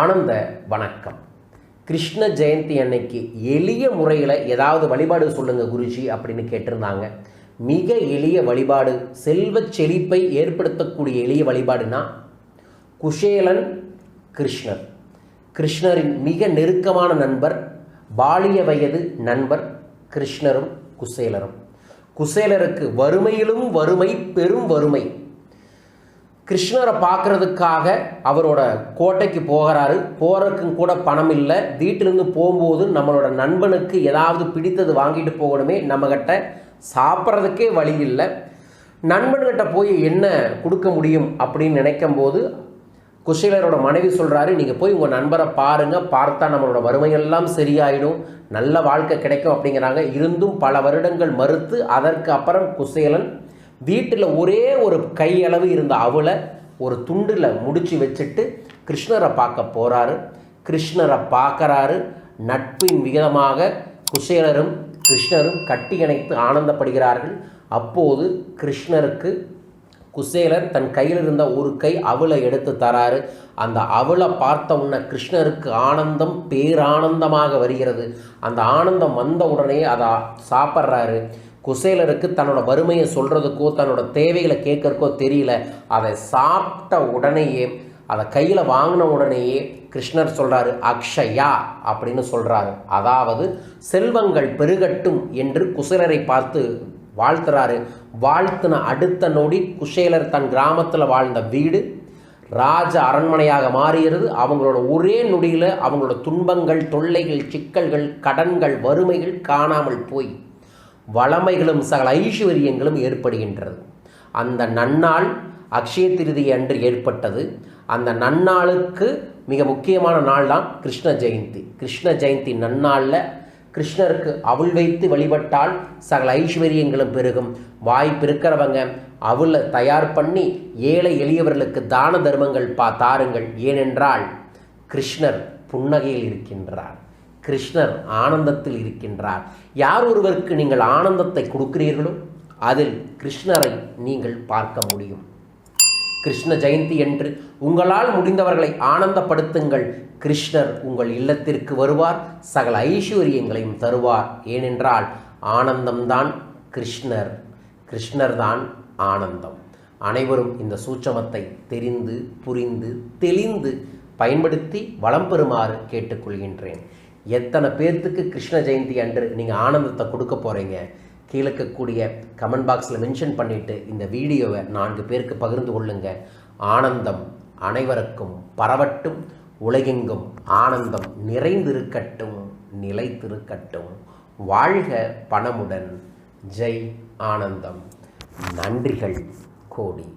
ஆனந்த வணக்கம். கிருஷ்ண ஜெயந்தி அன்னைக்கு எளிய முறையில் ஏதாவது வழிபாடு சொல்லுங்கள் குருஜி அப்படின்னு கேட்டிருந்தாங்க. மிக எளிய வழிபாடு செல்வச் செழிப்பை ஏற்படுத்தக்கூடிய எளிய வழிபாடுனா குஷேலன் கிருஷ்ணர். கிருஷ்ணரின் மிக நெருக்கமான நண்பர் பாலிய வயது நண்பர் கிருஷ்ணரும் குசேலரும். குசேலருக்கு வறுமையிலும் வறுமை பெரும் வறுமை. கிருஷ்ணரை பார்க்கறதுக்காக அவரோட கோட்டைக்கு போகிறாரு. போகிறதுக்கும் கூட பணம் இல்லை. வீட்டிலேருந்து போகும்போது நம்மளோட நண்பனுக்கு ஏதாவது பிடித்தது வாங்கிட்டு போகணுமே நம்மக்கிட்ட சாப்பிட்றதுக்கே வழி இல்லை. நண்பன்கிட்ட போய் என்ன கொடுக்க முடியும் அப்படின்னு நினைக்கும் போது குஷேலரோட மனைவி சொல்கிறாரு நீங்கள் போய் உங்கள் நண்பரை பாருங்கள் பார்த்தா நம்மளோட வறுமையெல்லாம் சரியாயிடும். நல்ல வாழ்க்கை கிடைக்கும் அப்படிங்கிறாங்க. இருந்தும் பல வருடங்கள் மறுத்து அதற்கு அப்புறம் குசேலன் வீட்டில் ஒரே ஒரு கையளவு இருந்த அவளை ஒரு துண்டில் முடிச்சு வச்சுட்டு கிருஷ்ணரை பார்க்க போகிறாரு கிருஷ்ணரை பார்க்கறாரு. நட்பின் விகிதமாக குசேலரும் கிருஷ்ணரும் கட்டி இணைத்து ஆனந்தப்படுகிறார்கள். அப்போது கிருஷ்ணருக்கு குசேலர் தன் கையில் இருந்த ஒரு கை அவளை எடுத்து தராரு. அந்த அவளை பார்த்த உடனே கிருஷ்ணருக்கு ஆனந்தம் பேரானந்தமாக வருகிறது. அந்த ஆனந்தம் வந்த உடனே அதை சாப்பிட்றாரு. குசேலருக்கு தன்னோட வறுமையை சொல்கிறதுக்கோ தன்னோட தேவைகளை கேட்கறக்கோ தெரியல. அதை சாப்பிட்ட உடனேயே அதை கையில் வாங்கின உடனேயே கிருஷ்ணர் சொல்கிறாரு அக்ஷயா அப்படின்னு சொல்கிறாரு அதாவது செல்வங்கள் பெருகட்டும் என்று குசேலரை பார்த்து வாழ்த்துறாரு. வாழ்த்தின அடுத்த நொடி குசேலர் தன் கிராமத்தில் வாழ்ந்த வீடு ராஜ அரண்மனையாக மாறுகிறது அவங்களோட ஒரே நொடியில் அவங்களோட துன்பங்கள் தொல்லைகள் சிக்கல்கள் கடன்கள் வறுமைகள் காணாமல் போய். வளமைகளும் சகல ஐஸ்வர்யங்களும் ஏற்படுகின்றது. அந்த நன்னாள் அக்ஷய திருதி அன்று ஏற்பட்டது. அந்த நன்னாளுக்கு மிக முக்கியமான நாள் தான் கிருஷ்ண ஜெயந்தி. கிருஷ்ண ஜெயந்தி நன்னாளில் கிருஷ்ணருக்கு அவள் வைத்து வழிபட்டால் சகல ஐஸ்வர்யங்களும் பெருகும். வாய்ப்பு இருக்கிறவங்க அவளை தயார் பண்ணி ஏழை எளியவர்களுக்கு தான தர்மங்கள் பா தாருங்கள். ஏனென்றால் கிருஷ்ணர் புன்னகையில் இருக்கின்றார். கிருஷ்ணர் ஆனந்தத்தில் இருக்கின்றார். யார் ஒருவருக்கு நீங்கள் ஆனந்தத்தை கொடுக்கிறீர்களோ அதில் கிருஷ்ணரை நீங்கள் பார்க்க முடியும். கிருஷ்ண ஜெயந்தி என்று உங்களால் முடிந்தவர்களை ஆனந்தப்படுத்துங்கள். கிருஷ்ணர் உங்கள் இல்லத்திற்கு வருவார் சகல ஐஸ்வர்யங்களையும் தருவார். ஏனென்றால் ஆனந்தம்தான் கிருஷ்ணர் கிருஷ்ணர் தான் ஆனந்தம். அனைவரும் இந்த சூட்சமத்தை தெரிந்து புரிந்து தெளிந்து பயன்படுத்தி வளம் பெறுமாறு கேட்டுக்கொள்கின்றேன். எத்தனை பேர்த்துக்கு கிருஷ்ண ஜெயந்தி அன்று நீங்கள் ஆனந்தத்தை கொடுக்க போகிறீங்க கீழே இருக்கக்கூடிய கமெண்ட் பாக்ஸில் மென்ஷன் பண்ணிவிட்டு இந்த வீடியோவை நான்கு பேருக்கு பகிர்ந்து கொள்ளுங்க. ஆனந்தம் அனைவருக்கும் பரவட்டும் உலகெங்கும் ஆனந்தம் நிறைந்திருக்கட்டும் நிலைத்திருக்கட்டும். வாழ்க பணமுடன். ஜெய் ஆனந்தம். நன்றிகள் கோடி.